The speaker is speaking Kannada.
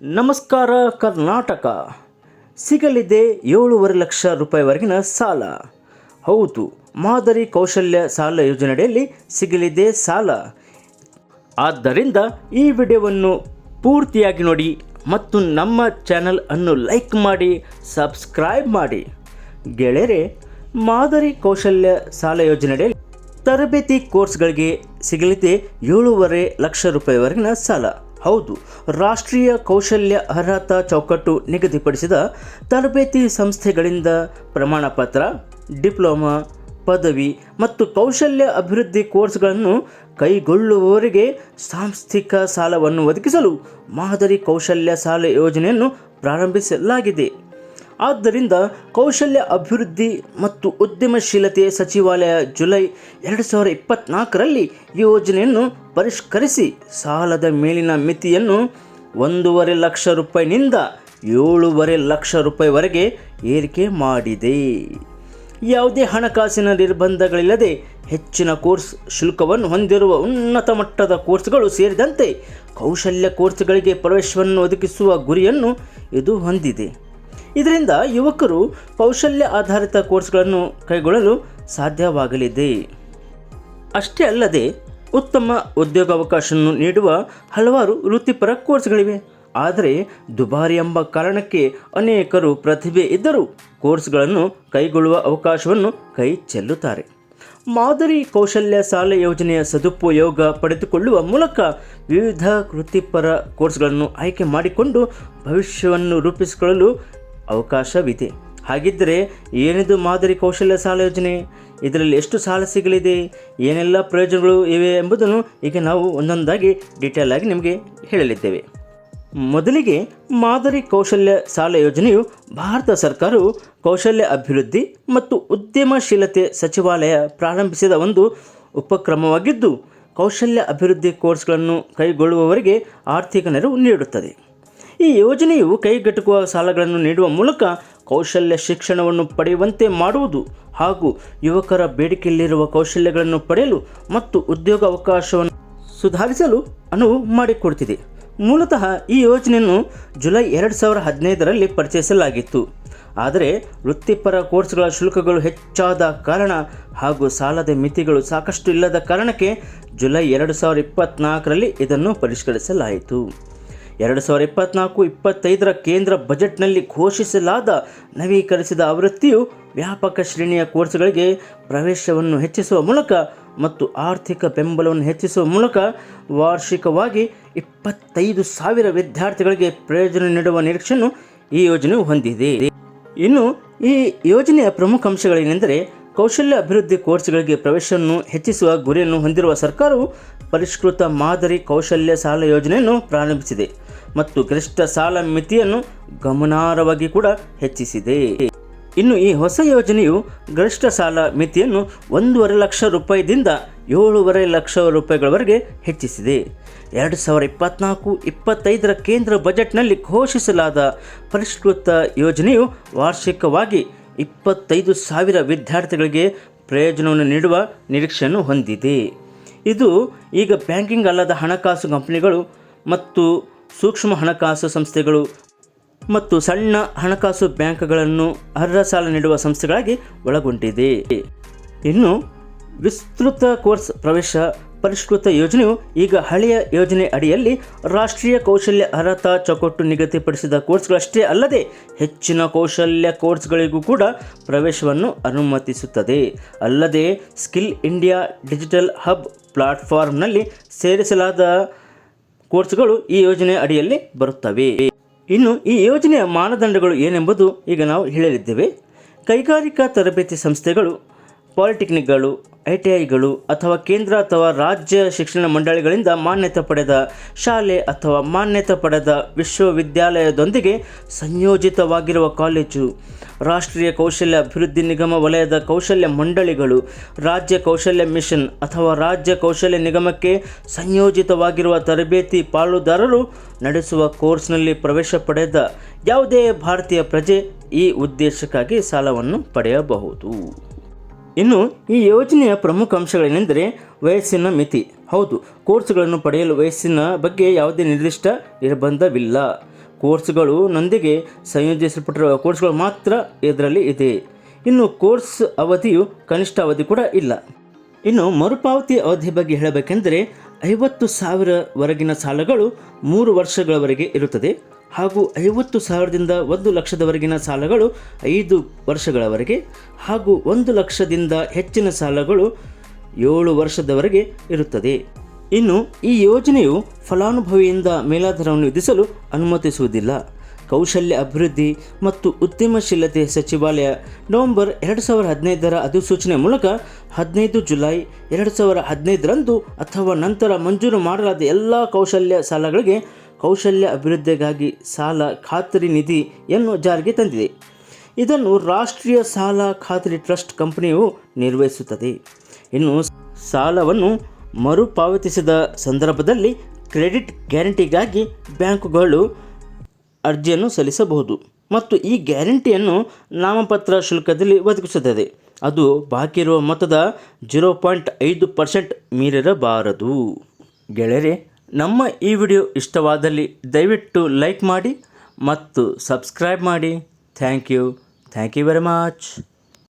ನಮಸ್ಕಾರ, ಕರ್ನಾಟಕ. ಸಿಗಲಿದೆ ಏಳೂವರೆ ಲಕ್ಷ ರೂಪಾಯಿವರೆಗಿನ ಸಾಲ. ಹೌದು, ಮಾದರಿ ಕೌಶಲ್ಯ ಸಾಲ ಯೋಜನೆಯಡಿಯಲ್ಲಿ ಸಿಗಲಿದೆ ಸಾಲ. ಆದ್ದರಿಂದ ಈ ವಿಡಿಯೋವನ್ನು ಪೂರ್ತಿಯಾಗಿ ನೋಡಿ ಮತ್ತು ನಮ್ಮ ಚಾನಲ್ ಅನ್ನು ಲೈಕ್ ಮಾಡಿ, ಸಬ್ಸ್ಕ್ರೈಬ್ ಮಾಡಿ. ಗೆಳೆಯರೆ, ಮಾದರಿ ಕೌಶಲ್ಯ ಸಾಲ ಯೋಜನೆಯಡಿಯಲ್ಲಿ ತರಬೇತಿ ಕೋರ್ಸ್ಗಳಿಗೆ ಸಿಗಲಿದೆ ಏಳೂವರೆ ಲಕ್ಷ ರೂಪಾಯಿವರೆಗಿನ ಸಾಲ. ಹೌದು, ರಾಷ್ಟ್ರೀಯ ಕೌಶಲ್ಯ ಅರ್ಹತಾ ಚೌಕಟ್ಟು ನಿಗದಿಪಡಿಸಿದ ತರಬೇತಿ ಸಂಸ್ಥೆಗಳಿಂದ ಪ್ರಮಾಣಪತ್ರ ಡಿಪ್ಲೊಮಾ, ಪದವಿ ಮತ್ತು ಕೌಶಲ್ಯ ಅಭಿವೃದ್ಧಿ ಕೋರ್ಸ್ಗಳನ್ನು ಕೈಗೊಳ್ಳುವವರಿಗೆ ಸಾಂಸ್ಥಿಕ ಸಾಲವನ್ನು ಒದಗಿಸಲು ಮಾದರಿ ಕೌಶಲ್ಯ ಸಾಲ ಯೋಜನೆಯನ್ನು ಪ್ರಾರಂಭಿಸಲಾಗಿದೆ. ಆದ್ದರಿಂದ ಕೌಶಲ್ಯ ಅಭಿವೃದ್ಧಿ ಮತ್ತು ಉದ್ಯಮಶೀಲತೆ ಸಚಿವಾಲಯ ಜುಲೈ ಎರಡು ಸಾವಿರದ ಇಪ್ಪತ್ತ್ನಾಲ್ಕರಲ್ಲಿ ಈ ಯೋಜನೆಯನ್ನು ಪರಿಷ್ಕರಿಸಿ ಸಾಲದ ಮೇಲಿನ ಮಿತಿಯನ್ನು ಒಂದೂವರೆ ಲಕ್ಷ ರೂಪಾಯಿನಿಂದ ಏಳೂವರೆ ಲಕ್ಷ ರೂಪಾಯಿವರೆಗೆ ಏರಿಕೆ ಮಾಡಿದೆ. ಯಾವುದೇ ಹಣಕಾಸಿನ ನಿರ್ಬಂಧಗಳಿಲ್ಲದೆ ಹೆಚ್ಚಿನ ಕೋರ್ಸ್ ಶುಲ್ಕವನ್ನು ಹೊಂದಿರುವ ಉನ್ನತ ಮಟ್ಟದ ಕೋರ್ಸ್ಗಳು ಸೇರಿದಂತೆ ಕೌಶಲ್ಯ ಕೋರ್ಸ್ಗಳಿಗೆ ಪ್ರವೇಶವನ್ನು ಒದಗಿಸುವ ಗುರಿಯನ್ನು ಇದು ಹೊಂದಿದೆ. ಇದರಿಂದ ಯುವಕರು ಕೌಶಲ್ಯ ಆಧಾರಿತ ಕೋರ್ಸ್ಗಳನ್ನು ಕೈಗೊಳ್ಳಲು ಸಾಧ್ಯವಾಗಲಿದೆ. ಅಷ್ಟೇ ಅಲ್ಲದೆ, ಉತ್ತಮ ಉದ್ಯೋಗಾವಕಾಶವನ್ನು ನೀಡುವ ಹಲವಾರು ವೃತ್ತಿಪರ ಕೋರ್ಸ್ಗಳಿವೆ. ಆದರೆ, ದುಬಾರಿ ಎಂಬ ಕಾರಣಕ್ಕೆ ಅನೇಕರು ಪ್ರತಿಭೆ ಇದ್ದರೂ ಕೋರ್ಸ್ಗಳನ್ನು ಕೈಗೊಳ್ಳುವ ಅವಕಾಶವನ್ನು ಕೈ ಚೆಲ್ಲುತ್ತಾರೆ. ಮಾದರಿ ಕೌಶಲ್ಯ ಸಾಲ ಯೋಜನೆಯ ಸದುಪಯೋಗ ಪಡೆದುಕೊಳ್ಳುವ ಮೂಲಕ ವಿವಿಧ ವೃತ್ತಿಪರ ಕೋರ್ಸ್ಗಳನ್ನು ಆಯ್ಕೆ ಮಾಡಿಕೊಂಡು ಭವಿಷ್ಯವನ್ನು ರೂಪಿಸಿಕೊಳ್ಳಲು ಅವಕಾಶವಿದೆ. ಹಾಗಿದ್ದರೆ ಏನಿದು ಮಾದರಿ ಕೌಶಲ್ಯ ಸಾಲ ಯೋಜನೆ? ಇದರಲ್ಲಿ ಎಷ್ಟು ಸಾಲ ಸಿಗಲಿದೆ? ಏನೆಲ್ಲ ಪ್ರಯೋಜನಗಳು ಇವೆ ಎಂಬುದನ್ನು ಈಗ ನಾವು ಒಂದೊಂದಾಗಿ ಡೀಟೇಲ್ ಆಗಿ ನಿಮಗೆ ಹೇಳಲಿದ್ದೇವೆ. ಮೊದಲಿಗೆ ಮಾದರಿ ಕೌಶಲ್ಯ ಸಾಲ ಯೋಜನೆಯು ಭಾರತ ಸರ್ಕಾರವು ಕೌಶಲ್ಯ ಅಭಿವೃದ್ಧಿ ಮತ್ತು ಉದ್ಯಮಶೀಲತೆ ಸಚಿವಾಲಯ ಪ್ರಾರಂಭಿಸಿದ ಒಂದು ಉಪಕ್ರಮವಾಗಿದ್ದು, ಕೌಶಲ್ಯ ಅಭಿವೃದ್ಧಿ ಕೋರ್ಸ್ಗಳನ್ನು ಕೈಗೊಳ್ಳುವವರಿಗೆ ಆರ್ಥಿಕ ನೆರವು ನೀಡುತ್ತದೆ. ಈ ಯೋಜನೆಯು ಕೈಗೆಟುಕುವ ಸಾಲಗಳನ್ನು ನೀಡುವ ಮೂಲಕ ಕೌಶಲ್ಯ ಶಿಕ್ಷಣವನ್ನು ಪಡೆಯುವಂತೆ ಮಾಡುವುದು ಹಾಗೂ ಯುವಕರ ಬೇಡಿಕೆಯಲ್ಲಿರುವ ಕೌಶಲ್ಯಗಳನ್ನು ಪಡೆಯಲು ಮತ್ತು ಉದ್ಯೋಗ ಅವಕಾಶವನ್ನು ಸುಧಾರಿಸಲು ಅನುವು ಮಾಡಿಕೊಡುತ್ತಿದೆ ಮೂಲತಃ ಈ ಯೋಜನೆಯನ್ನು ಜುಲೈ ಎರಡು ಸಾವಿರ ಹದಿನೈದರಲ್ಲಿ ಪರಿಚಯಿಸಲಾಗಿತ್ತು. ಆದರೆ ವೃತ್ತಿಪರ ಕೋರ್ಸ್ಗಳ ಶುಲ್ಕಗಳು ಹೆಚ್ಚಾದ ಕಾರಣ ಹಾಗೂ ಸಾಲದ ಮಿತಿಗಳು ಸಾಕಷ್ಟು ಇಲ್ಲದ ಕಾರಣಕ್ಕೆ ಜುಲೈ ಎರಡು ಸಾವಿರದ ಇಪ್ಪತ್ತ್ನಾಲ್ಕರಲ್ಲಿ ಇದನ್ನು ಪರಿಷ್ಕರಿಸಲಾಯಿತು. ಎರಡು ಸಾವಿರ ಇಪ್ಪತ್ನಾಲ್ಕು ಇಪ್ಪತ್ತೈದರ ಕೇಂದ್ರ ಬಜೆಟ್ನಲ್ಲಿ ಘೋಷಿಸಲಾದ ನವೀಕರಿಸಿದ ಆವೃತ್ತಿಯು ವ್ಯಾಪಕ ಶ್ರೇಣಿಯ ಕೋರ್ಸ್ಗಳಿಗೆ ಪ್ರವೇಶವನ್ನು ಹೆಚ್ಚಿಸುವ ಮೂಲಕ ಮತ್ತು ಆರ್ಥಿಕ ಬೆಂಬಲವನ್ನು ಹೆಚ್ಚಿಸುವ ಮೂಲಕ ವಾರ್ಷಿಕವಾಗಿ ಇಪ್ಪತ್ತೈದು ಸಾವಿರ ವಿದ್ಯಾರ್ಥಿಗಳಿಗೆ ಪ್ರಯೋಜನ ನೀಡುವ ನಿರೀಕ್ಷೆಯನ್ನು ಈ ಯೋಜನೆಯು ಹೊಂದಿದೆ. ಇನ್ನು ಈ ಯೋಜನೆಯ ಪ್ರಮುಖ ಅಂಶಗಳೇನೆಂದರೆ ಕೌಶಲ್ಯ ಅಭಿವೃದ್ಧಿ ಕೋರ್ಸ್ಗಳಿಗೆ ಪ್ರವೇಶವನ್ನು ಹೆಚ್ಚಿಸುವ ಗುರಿಯನ್ನು ಹೊಂದಿರುವ ಸರ್ಕಾರವು ಪರಿಷ್ಕೃತ ಮಾದರಿ ಕೌಶಲ್ಯ ಸಾಲ ಯೋಜನೆಯನ್ನು ಪ್ರಾರಂಭಿಸಿದೆ ಮತ್ತು ಗರಿಷ್ಠ ಸಾಲ ಮಿತಿಯನ್ನು ಗಮನಾರ್ಹವಾಗಿ ಕೂಡ ಹೆಚ್ಚಿಸಿದೆ. ಇನ್ನು ಈ ಹೊಸ ಯೋಜನೆಯು ಗರಿಷ್ಠ ಸಾಲ ಮಿತಿಯನ್ನು ಒಂದೂವರೆ ಲಕ್ಷ ರೂಪಾಯಿದಿಂದ ಏಳೂವರೆ ಲಕ್ಷ ರೂಪಾಯಿಗಳವರೆಗೆ ಹೆಚ್ಚಿಸಿದೆ. ಎರಡು ಸಾವಿರ ಇಪ್ಪತ್ನಾಲ್ಕು ಇಪ್ಪತ್ತೈದರ ಕೇಂದ್ರ ಬಜೆಟ್ನಲ್ಲಿ ಘೋಷಿಸಲಾದ ಪರಿಷ್ಕೃತ ಯೋಜನೆಯು ವಾರ್ಷಿಕವಾಗಿ ಇಪ್ಪತ್ತೈದು ಸಾವಿರ ವಿದ್ಯಾರ್ಥಿಗಳಿಗೆ ಪ್ರಯೋಜನವನ್ನು ನೀಡುವ ನಿರೀಕ್ಷೆಯನ್ನು ಹೊಂದಿದೆ. ಇದು ಈಗ ಬ್ಯಾಂಕಿಂಗ್ ಅಲ್ಲದ ಹಣಕಾಸು ಕಂಪನಿಗಳು ಮತ್ತು ಸೂಕ್ಷ್ಮ ಹಣಕಾಸು ಸಂಸ್ಥೆಗಳು ಮತ್ತು ಸಣ್ಣ ಹಣಕಾಸು ಬ್ಯಾಂಕ್ಗಳನ್ನು ಅರ್ಹ ಸಾಲ ನೀಡುವ ಸಂಸ್ಥೆಗಳಾಗಿ ಒಳಗೊಂಡಿದೆ. ಇನ್ನು ವಿಸ್ತೃತ ಕೋರ್ಸ್ ಪ್ರವೇಶ ಪರಿಷ್ಕೃತ ಯೋಜನೆಯು ಈಗ ಹಳೆಯ ಯೋಜನೆ ಅಡಿಯಲ್ಲಿ ರಾಷ್ಟ್ರೀಯ ಕೌಶಲ್ಯ ಅರ್ಹತಾ ಚೌಕಟ್ಟು ನಿಗದಿಪಡಿಸಿದ ಕೋರ್ಸ್ಗಳಷ್ಟೇ ಅಲ್ಲದೆ ಹೆಚ್ಚಿನ ಕೌಶಲ್ಯ ಕೋರ್ಸ್ಗಳಿಗೂ ಕೂಡ ಪ್ರವೇಶವನ್ನು ಅನುಮತಿಸುತ್ತದೆ. ಅಲ್ಲದೆ ಸ್ಕಿಲ್ ಇಂಡಿಯಾ ಡಿಜಿಟಲ್ ಹಬ್ ಪ್ಲಾಟ್ಫಾರ್ಮ್ನಲ್ಲಿ ಸೇರಿಸಲಾದ ಕೋರ್ಸ್ಗಳು ಈ ಯೋಜನೆ ಅಡಿಯಲ್ಲಿ ಬರುತ್ತವೆ. ಇನ್ನು ಈ ಯೋಜನೆಯ ಮಾನದಂಡಗಳು ಏನೆಂಬುದು ಈಗ ನಾವು ಹೇಳಲಿದ್ದೇವೆ. ಕೈಗಾರಿಕಾ ತರಬೇತಿ ಸಂಸ್ಥೆಗಳು, ಪಾಲಿಟೆಕ್ನಿಕ್ಗಳು ಐ ಟಿ ಐಗಳು ಅಥವಾ ಕೇಂದ್ರ ಅಥವಾ ರಾಜ್ಯ ಶಿಕ್ಷಣ ಮಂಡಳಿಗಳಿಂದ ಮಾನ್ಯತೆ ಪಡೆದ ಶಾಲೆ ಅಥವಾ ಮಾನ್ಯತೆ ಪಡೆದ ವಿಶ್ವವಿದ್ಯಾಲಯದೊಂದಿಗೆ ಸಂಯೋಜಿತವಾಗಿರುವ ಕಾಲೇಜು. ರಾಷ್ಟ್ರೀಯ ಕೌಶಲ್ಯ ಅಭಿವೃದ್ಧಿ ನಿಗಮ ವಲಯದ ಕೌಶಲ್ಯ ಮಂಡಳಿಗಳು ರಾಜ್ಯ ಕೌಶಲ್ಯ ಮಿಷನ್ ಅಥವಾ ರಾಜ್ಯ ಕೌಶಲ್ಯ ನಿಗಮಕ್ಕೆ ಸಂಯೋಜಿತವಾಗಿರುವ ತರಬೇತಿ ಪಾಲುದಾರರು ನಡೆಸುವ ಕೋರ್ಸ್ನಲ್ಲಿ ಪ್ರವೇಶ ಪಡೆದ ಯಾವುದೇ ಭಾರತೀಯ ಪ್ರಜೆ ಈ ಉದ್ದೇಶಕ್ಕಾಗಿ ಸಾಲವನ್ನು ಪಡೆಯಬಹುದು. ಇನ್ನು ಈ ಯೋಜನೆಯ ಪ್ರಮುಖ ಅಂಶಗಳೇನೆಂದರೆ ವಯಸ್ಸಿನ ಮಿತಿ. ಹೌದು, ಕೋರ್ಸ್ಗಳನ್ನು ಪಡೆಯಲು ವಯಸ್ಸಿನ ಬಗ್ಗೆ ಯಾವುದೇ ನಿರ್ದಿಷ್ಟ ನಿರ್ಬಂಧವಿಲ್ಲ. ಕೋರ್ಸ್ಗಳು ನೊಂದಿಗೆ ಸಂಯೋಜಿಸಲ್ಪಟ್ಟಿರುವ ಕೋರ್ಸ್ಗಳು ಮಾತ್ರ ಇದರಲ್ಲಿ ಇದೆ. ಇನ್ನು ಕೋರ್ಸ್ ಅವಧಿಯು ಕನಿಷ್ಠ ಅವಧಿ ಕೂಡ ಇಲ್ಲ. ಇನ್ನು ಮರುಪಾವತಿ ಅವಧಿ ಬಗ್ಗೆ ಹೇಳಬೇಕೆಂದರೆ ಐವತ್ತು ಸಾವಿರವರೆಗಿನ ಸಾಲಗಳು ಮೂರು ವರ್ಷಗಳವರೆಗೆ ಇರುತ್ತದೆ. ಹಾಗೂ ಐವತ್ತು ಸಾವಿರದಿಂದ ಒಂದು ಲಕ್ಷದವರೆಗಿನ ಸಾಲಗಳು ಐದು ವರ್ಷಗಳವರೆಗೆ ಹಾಗೂ ಒಂದು ಲಕ್ಷದಿಂದ ಹೆಚ್ಚಿನ ಸಾಲಗಳು ಏಳು ವರ್ಷದವರೆಗೆ ಇರುತ್ತದೆ. ಇನ್ನು ಈ ಯೋಜನೆಯು ಫಲಾನುಭವಿಯಿಂದ ಮೇಲಾಧಾರವನ್ನು ವಿಧಿಸಲು ಅನುಮತಿಸುವುದಿಲ್ಲ. ಕೌಶಲ್ಯ ಅಭಿವೃದ್ಧಿ ಮತ್ತು ಉದ್ಯಮಶೀಲತೆ ಸಚಿವಾಲಯ ನವೆಂಬರ್ ಎರಡು ಸಾವಿರ ಹದಿನೈದರ ಅಧಿಸೂಚನೆ ಮೂಲಕ ಹದಿನೈದು ಜುಲೈ ಎರಡು ಸಾವಿರ ಹದಿನೈದರಂದು ಅಥವಾ ನಂತರ ಮಂಜೂರು ಮಾಡಲಾದ ಎಲ್ಲ ಕೌಶಲ್ಯ ಸಾಲಗಳಿಗೆ ಕೌಶಲ್ಯ ಅಭಿವೃದ್ಧಿಗಾಗಿ ಸಾಲ ಖಾತರಿ ನಿಧಿಯನ್ನು ಜಾರಿಗೆ ತಂದಿದೆ. ಇದನ್ನು ರಾಷ್ಟ್ರೀಯ ಸಾಲ ಖಾತರಿ ಟ್ರಸ್ಟ್ ಕಂಪನಿಯು ನಿರ್ವಹಿಸುತ್ತದೆ. ಇನ್ನು ಸಾಲವನ್ನು ಮರುಪಾವತಿಸಿದ ಸಂದರ್ಭದಲ್ಲಿ ಕ್ರೆಡಿಟ್ ಗ್ಯಾರಂಟಿಗಾಗಿ ಬ್ಯಾಂಕುಗಳು ಅರ್ಜಿಯನ್ನು ಸಲ್ಲಿಸಬಹುದು ಮತ್ತು ಈ ಗ್ಯಾರಂಟಿಯನ್ನು ನಾಮಪತ್ರ ಶುಲ್ಕದಲ್ಲಿ ಒದಗಿಸುತ್ತದೆ. ಅದು ಬಾಕಿ ಇರುವ ಮೊತ್ತದ ಜೀರೋ ಪಾಯಿಂಟ್ ಐದು ಪರ್ಸೆಂಟ್ ಮೀರಿರಬಾರದು. ಗೆಳೆಯರೆ ನಮ್ಮ ಈ ವಿಡಿಯೋ ಇಷ್ಟವಾದಲ್ಲಿ ದಯವಿಟ್ಟು ಲೈಕ್ ಮಾಡಿ ಮತ್ತು ಸಬ್ಸ್ಕ್ರೈಬ್ ಮಾಡಿ. Thank you. Thank you very much.